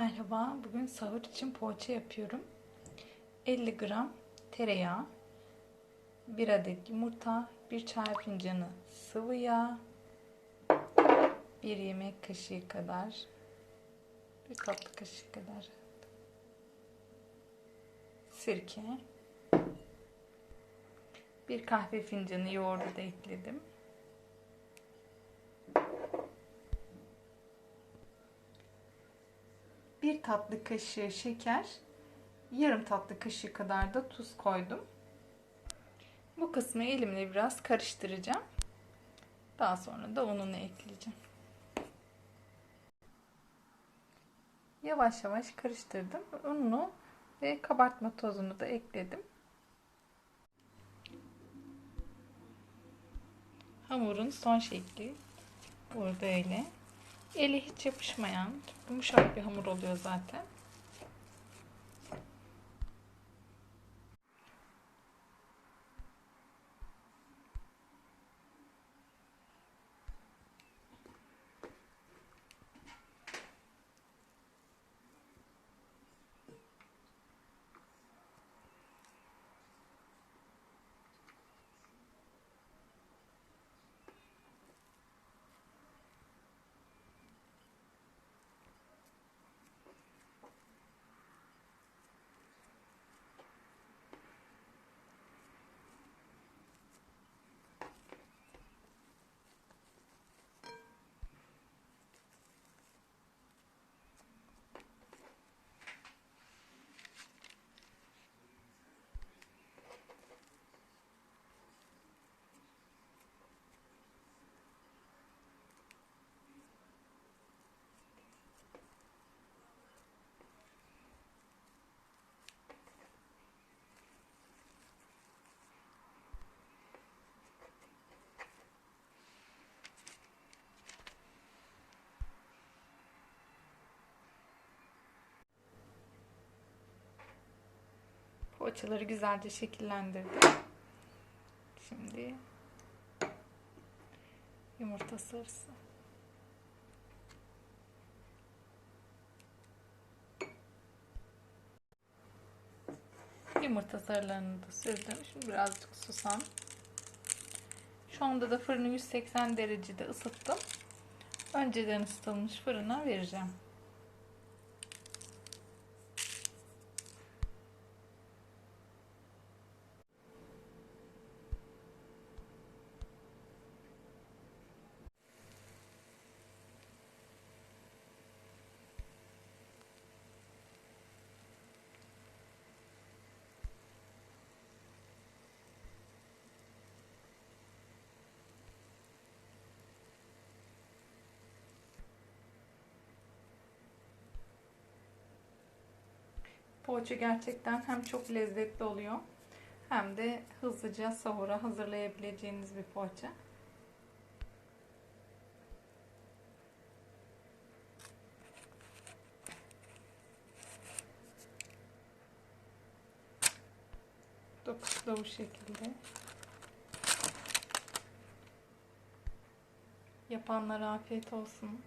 Merhaba, bugün sahur için poğaça yapıyorum. 50 gram tereyağı, 1 adet yumurta, 1 çay fincanı sıvı yağ, 1 yemek kaşığı kadar, 1 tatlı kaşığı kadar sirke, 1 kahve fincanı yoğurdu da ekledim. Bir tatlı kaşığı şeker, yarım tatlı kaşığı kadar da tuz koydum. Bu kısmı elimle biraz karıştıracağım. Daha sonra da ununu ekleyeceğim. Yavaş yavaş karıştırdım. Ununu ve kabartma tozunu da ekledim. Hamurun son şekli burada öyle. Eli hiç yapışmayan yumuşak bir hamur oluyor zaten. Poğaçaları güzelce şekillendirdim. Şimdi yumurta sarısı. Yumurta sarılarını da sürdüm. Şimdi birazcık susam. Şu anda da fırını 180 derecede ısıttım. Önceden ısıtılmış fırına vereceğim. Poğaça gerçekten hem çok lezzetli oluyor hem de hızlıca sahura hazırlayabileceğiniz bir poğaça. Dokusu da bu şekilde. Yapanlara afiyet olsun.